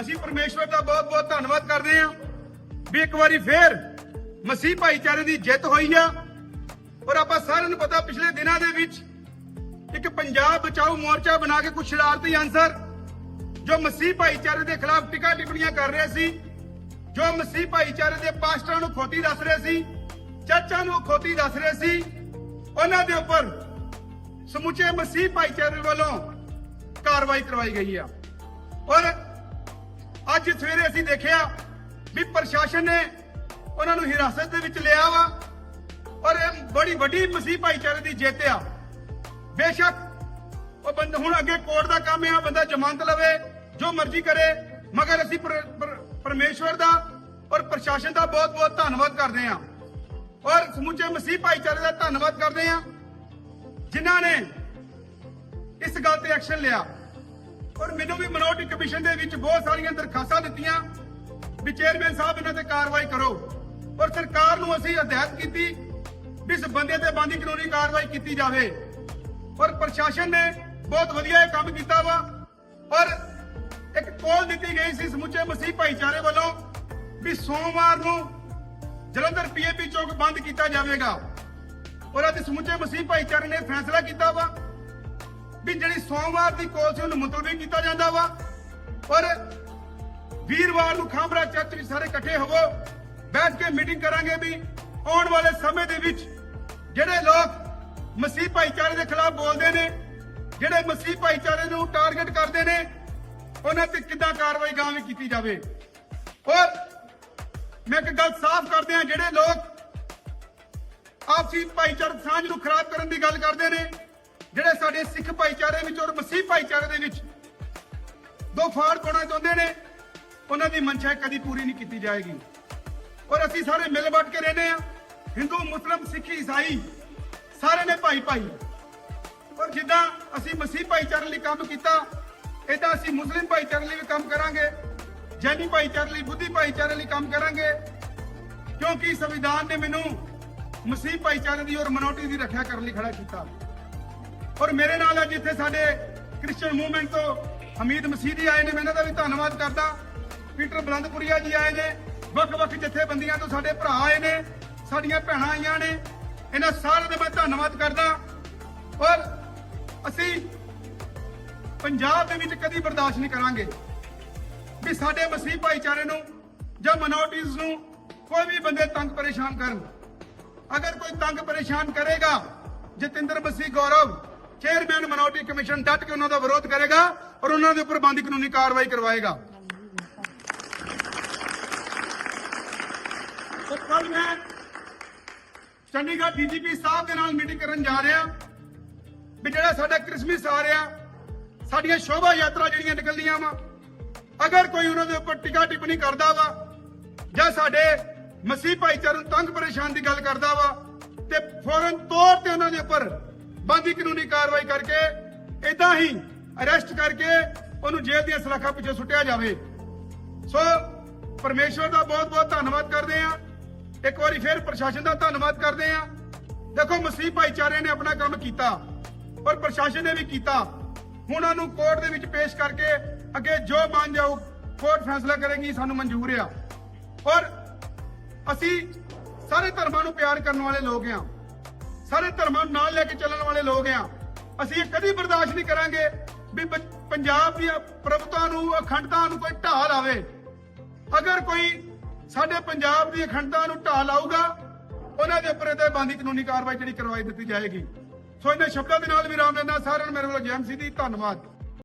ਅਸੀਂ ਪਰਮੇਸ਼ਵਰ ਦਾ ਬਹੁਤ ਬਹੁਤ ਧੰਨਵਾਦ ਕਰਦੇ ਹਾਂ ਵੀ ਇੱਕ ਵਾਰੀ ਫੇਰ ਮਸੀਹ ਭਾਈਚਾਰੇ ਦੀ ਜਿੱਤ ਹੋਈ ਆ। ਔਰ ਆਪਾਂ ਸਾਰਿਆਂ ਨੂੰ ਪਤਾ ਪਿਛਲੇ ਦਿਨਾਂ ਦੇ ਵਿੱਚ ਇੱਕ ਪੰਜਾਬ ਬਚਾਓ ਮੋਰਚਾ ਬਣਾ ਕੇ ਕੁਝ ਸ਼ਰਾਰਤੀ ਅਨਸਰ ਜੋ ਮਸੀਹ ਭਾਈਚਾਰੇ ਦੇ ਖਿਲਾਫ ਟਿਕਾ ਟਿੱਪਣੀਆਂ ਕਰ ਰਹੇ ਸੀ, ਜੋ ਮਸੀਹ ਭਾਈਚਾਰੇ ਦੇ ਪਾਸਟਰਾਂ ਨੂੰ ਖੋਤੀ ਦੱਸ ਰਹੇ ਸੀ ਚਰਚਾਂ ਨੂੰ ਖੋਤੀ ਦੱਸ ਰਹੇ ਸੀ, ਉਹਨਾਂ ਦੇ ਉੱਪਰ ਸਮੁੱਚੇ ਮਸੀਹ ਭਾਈਚਾਰੇ ਵੱਲੋਂ ਕਾਰਵਾਈ ਕਰਵਾਈ ਗਈ ਆ। ਔਰ ਅੱਜ ਸਵੇਰੇ ਅਸੀਂ ਦੇਖਿਆ ਵੀ ਪ੍ਰਸ਼ਾਸਨ ਨੇ ਉਹਨਾਂ ਨੂੰ ਹਿਰਾਸਤ ਦੇ ਵਿੱਚ ਲਿਆ ਵਾ ਔਰ ਇਹ ਬੜੀ ਵੱਡੀ ਮਸੀਹ ਭਾਈਚਾਰੇ ਦੀ ਜਿੱਤ ਆ। ਬੇਸ਼ੱਕ ਉਹ ਬੰਦਾ ਹੁਣ ਅੱਗੇ ਕੋਰਟ ਦਾ ਕੰਮ ਆ, ਬੰਦਾ ਜ਼ਮਾਨਤ ਲਵੇ, ਜੋ ਮਰਜ਼ੀ ਕਰੇ, ਮਗਰ ਅਸੀਂ ਪਰਮੇਸ਼ਵਰ ਦਾ ਔਰ ਪ੍ਰਸ਼ਾਸਨ ਦਾ ਬਹੁਤ ਬਹੁਤ ਧੰਨਵਾਦ ਕਰਦੇ ਹਾਂ। ਔਰ ਸਮੁੱਚੇ ਮਸੀਹ ਭਾਈਚਾਰੇ ਦਾ ਧੰਨਵਾਦ ਕਰਦੇ ਹਾਂ, ਜਿਨ੍ਹਾਂ ਨੇ ਇਸ ਗੱਲ ਤੇ ਐਕਸ਼ਨ ਲਿਆ। ਔਰ ਮੈਨੂੰ ਵੀ ਮਿਨੋਰਟੀ ਕਮਿਸ਼ਨ ਦੇ ਵਿੱਚ ਬਹੁਤ ਸਾਰੀਆਂ ਦਰਖਾਸਤਾਂ ਦਿੱਤੀਆਂ ਵੀ ਚੇਅਰਮੈਨ ਸਾਹਿਬ, ਇਹਨਾਂ ਤੇ ਕਾਰਵਾਈ ਕਰੋ। ਔਰ ਸਰਕਾਰ ਨੂੰ ਅਸੀਂ ਹਦਾਇਤ ਕੀਤੀ ਵੀ ਇਸ ਬੰਦੇ ਤੇ ਬੰਦੀ ਕਾਨੂੰਨੀ ਕਾਰਵਾਈ ਕੀਤੀ ਜਾਵੇ। ਔਰ ਪ੍ਰਸ਼ਾਸਨ ਨੇ ਬਹੁਤ ਵਧੀਆ ਇਹ ਕੰਮ ਕੀਤਾ ਵਾ। ਔਰ ਇੱਕ ਕੋਲ ਦਿੱਤੀ ਗਈ ਸੀ ਸਮੁੱਚੇ ਮਸੀਹ ਭਾਈਚਾਰੇ ਵੱਲੋਂ ਵੀ ਸੋਮਵਾਰ ਨੂੰ ਜਲੰਧਰ ਪੀਏਪੀ ਚੌਕ ਬੰਦ ਕੀਤਾ ਜਾਵੇਗਾ। ਔਰ ਅੱਜ ਸਮੁੱਚੇ ਮਸੀਹ ਭਾਈਚਾਰੇ ਨੇ ਫੈਸਲਾ ਕੀਤਾ ਵਾ ਵੀ ਜਿਹੜੀ ਸੋਮਵਾਰ ਦੀ ਕੋਲ ਸੀ, ਉਹਨੂੰ ਮੁਲਤਵੀ ਕੀਤਾ ਜਾਂਦਾ ਵਾ। ਔਰ ਵੀਰਵਾਰ ਨੂੰ ਖਾਂਬਰਾ ਚਰਚ ਵਿੱਚ ਸਾਰੇ ਇਕੱਠੇ ਹੋਵੋ, ਬੈਠ ਕੇ ਮੀਟਿੰਗ ਕਰਾਂਗੇ ਵੀ ਆਉਣ ਵਾਲੇ ਸਮੇਂ ਦੇ ਵਿੱਚ ਜਿਹੜੇ ਲੋਕ ਮਸੀਹ ਭਾਈਚਾਰੇ ਦੇ ਖਿਲਾਫ ਬੋਲਦੇ ਨੇ, ਜਿਹੜੇ ਮਸੀਹ ਭਾਈਚਾਰੇ ਨੂੰ ਟਾਰਗੇਟ ਕਰਦੇ ਨੇ, ਉਹਨਾਂ ਤੇ ਕਿੱਦਾਂ ਕਾਰਵਾਈ ਗਾਵੇਂ ਕੀਤੀ ਜਾਵੇ। ਔਰ ਮੈਂ ਇੱਕ ਗੱਲ ਸਾਫ਼ ਕਰਦੇ ਹਾਂ, ਜਿਹੜੇ ਲੋਕ ਆਪਸੀ ਭਾਈਚਾਰਕ ਸਾਂਝ ਨੂੰ ਖਰਾਬ ਕਰਨ ਦੀ ਗੱਲ ਕਰਦੇ ਨੇ ਜਿਹੜੇ ਸਾਡੇ ਸਿੱਖ ਭਾਈਚਾਰੇ ਵਿੱਚ ਔਰ ਮਸੀਹ ਭਾਈਚਾਰੇ ਦੇ ਵਿੱਚ ਦੋ ਫਾੜ ਪਾਉਣਾ ਚਾਹੁੰਦੇ ਨੇ, ਉਹਨਾਂ ਦੀ ਮਨਸ਼ਾ ਕਦੀ ਪੂਰੀ ਨਹੀਂ ਕੀਤੀ ਜਾਏਗੀ। ਔਰ ਅਸੀਂ ਸਾਰੇ ਮਿਲ ਵਟ ਕੇ ਰਹਿੰਦੇ ਆ ਹਿੰਦੂ, ਮੁਸਲਮ, ਸਿੱਖ, ਈਸਾਈ, ਸਾਰੇ ਨੇ ਭਾਈ ਭਾਈ। ਔਰ ਜਿੱਦਾਂ ਅਸੀਂ ਮਸੀਹ ਭਾਈਚਾਰੇ ਲਈ ਕੰਮ ਕੀਤਾ ਇਦਾਂ ਅਸੀਂ ਮੁਸਲਿਮ ਭਾਈਚਾਰੇ ਲਈ ਵੀ ਕੰਮ ਕਰਾਂਗੇ, ਜੈਨੀ ਭਾਈਚਾਰੇ ਲਈ, ਬੁੱਧੀ ਭਾਈਚਾਰੇ ਲਈ ਕੰਮ ਕਰਾਂਗੇ। ਕਿਉਂਕਿ ਸੰਵਿਧਾਨ ਨੇ ਮੈਨੂੰ ਮਸੀਹ ਭਾਈਚਾਰੇ ਦੀ ਔਰ ਮਨੋਰਟੀ ਦੀ ਰੱਖਿਆ ਕਰਨ ਲਈ ਖੜਾ ਕੀਤਾ। ਔਰ ਮੇਰੇ ਨਾਲ ਅੱਜ ਇੱਥੇ ਸਾਡੇ ਕ੍ਰਿਸਚੀਅਨ ਮੂਵਮੈਂਟ ਤੋਂ ਹਮੀਦ ਮਸੀਦੀ ਆਏ ਨੇ। ਮੈਂ ਇਹਨਾਂ ਦਾ ਵੀ ਧੰਨਵਾਦ ਕਰਦਾ। ਪੀਟਰ ਬਲੰਦਪੁਰੀਆ ਜੀ ਆਏ ਨੇ। ਵੱਖ-ਵੱਖ ਜਥੇਬੰਦੀਆਂ ਤੋਂ ਸਾਡੇ ਭਰਾ ਆਏ ਨੇ। ਸਾਡੀਆਂ ਭੈਣਾਂ ਆਈਆਂ ਨੇ। ਇਹਨਾਂ ਸਾਰਿਆਂ ਦਾ ਮੈਂ ਧੰਨਵਾਦ ਕਰਦਾ। ਔਰ ਅਸੀਂ ਪੰਜਾਬ ਦੇ ਵਿੱਚ ਕਦੀ ਬਰਦਾਸ਼ਤ ਨਹੀਂ ਕਰਾਂਗੇ ਵੀ ਸਾਡੇ ਮਸੀਹ ਭਾਈਚਾਰੇ ਨੂੰ ਜਾਂ ਮਨੋਰਟੀਜ਼ ਨੂੰ ਕੋਈ ਵੀ ਬੰਦੇ ਤੰਗ ਪਰੇਸ਼ਾਨ ਕਰਨ। ਅਗਰ ਕੋਈ ਤੰਗ ਪਰੇਸ਼ਾਨ ਕਰੇਗਾ, Jatinder Masih Gaurav chairman minority commission ਡਟ ਕੇ ਉਹਨਾਂ ਦਾ ਵਿਰੋਧ ਕਰੇਗਾ ਔਰ ਉਹਨਾਂ ਦੇ ਉੱਪਰ ਬੰਦੀ ਕਾਨੂੰਨੀ ਕਾਰਵਾਈ ਕਰਵਾਏਗਾ। ਸੋ ਮੈਂ ਚੰਡੀਗੜ੍ਹ ਡੀਜੀਪੀ ਸਾਹਿਬ ਦੇ ਨਾਲ ਮੀਟਿੰਗ ਕਰਨ ਜਾ ਰਿਹਾ। ਵੀ ਜਿਹੜਾ ਸਾਡਾ ਕ੍ਰਿਸਮਸ ਆ ਰਿਹਾ, ਸਾਡੀਆਂ ਸ਼ੋਭਾ ਯਾਤਰਾ ਜਿਹੜੀਆਂ ਨਿਕਲਦੀਆਂ ਵਾ, ਅਗਰ ਕੋਈ ਉਹਨਾਂ ਦੇ ਉੱਪਰ ਟਿਕਾ ਟਿੱਪਣੀ ਕਰਦਾ ਵਾ, ਜਾਂ ਸਾਡੇ ਮਸੀਹ ਭਾਈਚਾਰੇ ਨੂੰ ਤੰਗ ਪਰੇਸ਼ਾਨ ਦੀ ਗੱਲ ਕਰਦਾ ਵਾ, ਤੇ ਫੌਰਨ ਤੌਰ ਤੇ ਉਹਨਾਂ ਦੇ ਉੱਪਰ ਬੰਦੀ ਕਾਨੂੰਨੀ ਕਾਰਵਾਈ ਕਰਕੇ ਇਦਾਂ ਹੀ ਅਰੈਸਟ ਕਰਕੇ ਉਹਨੂੰ ਜੇਲ੍ਹ ਦੀਆਂ ਸਲਾਖਾਂ ਪਿੱਛੇ ਸੁੱਟਿਆ ਜਾਵੇ। ਸੋ ਪਰਮੇਸ਼ਵਰ ਦਾ ਬਹੁਤ ਬਹੁਤ ਧੰਨਵਾਦ ਕਰਦੇ ਆ ਇੱਕ ਵਾਰੀ ਫਿਰ ਪ੍ਰਸ਼ਾਸਨ ਦਾ ਧੰਨਵਾਦ ਕਰਦੇ ਆ ਦੇਖੋ, ਮਸੀਹ ਭਾਈਚਾਰੇ ਨੇ ਆਪਣਾ ਕੰਮ ਕੀਤਾ ਔਰ ਪ੍ਰਸ਼ਾਸਨ ਨੇ ਵੀ ਕੀਤਾ। ਹੁਣ ਉਹਨੂੰ ਕੋਰਟ ਦੇ ਵਿੱਚ ਪੇਸ਼ ਕਰਕੇ ਅੱਗੇ ਜੋ ਬਣ ਜਾਊ ਕੋਰਟ ਫੈਸਲਾ ਕਰੇਗੀ, ਸਾਨੂੰ ਮਨਜ਼ੂਰ ਆ। ਔਰ ਅਸੀਂ ਸਾਰੇ ਧਰਮਾਂ ਨੂੰ ਪਿਆਰ ਕਰਨ ਵਾਲੇ ਲੋਕ ਆ ਸਾਰੇ ਧਰਮਾਂ ਨੂੰ ਨਾਲ ਲੈ ਕੇ ਚੱਲਣ ਵਾਲੇ ਲੋਕ ਆ। ਅਸੀਂ ਇਹ ਕਦੀ ਬਰਦਾਸ਼ਤ ਨਹੀਂ ਕਰਾਂਗੇ ਵੀ ਪੰਜਾਬ ਦੀਆਂ ਪ੍ਰਭੂਤਾ ਨੂੰ, ਅਖੰਡਤਾ ਨੂੰ ਕੋਈ ਢਾਹ ਲਾਵੇ। ਅਗਰ ਕੋਈ ਸਾਡੇ ਪੰਜਾਬ ਦੀ ਅਖੰਡਤਾ ਨੂੰ ਢਾਹ ਲਾਊਗਾ, ਉਹਨਾਂ ਦੇ ਉੱਪਰ ਇਹਦੇ ਬੰਦੀ ਕਾਨੂੰਨੀ ਕਾਰਵਾਈ ਜਿਹੜੀ ਕਰਵਾਈ ਦਿੱਤੀ ਜਾਏਗੀ। ਸੋ ਇਹਨਾਂ ਸ਼ਬਦਾਂ ਦੇ ਨਾਲ ਵੀ ਰਾਮ ਲੈਂਦਾ ਸਾਰਿਆਂ ਨੂੰ ਮੇਰੇ ਵੱਲੋਂ ਜੈਮ ਸੀ ਦੀ ਧੰਨਵਾਦ।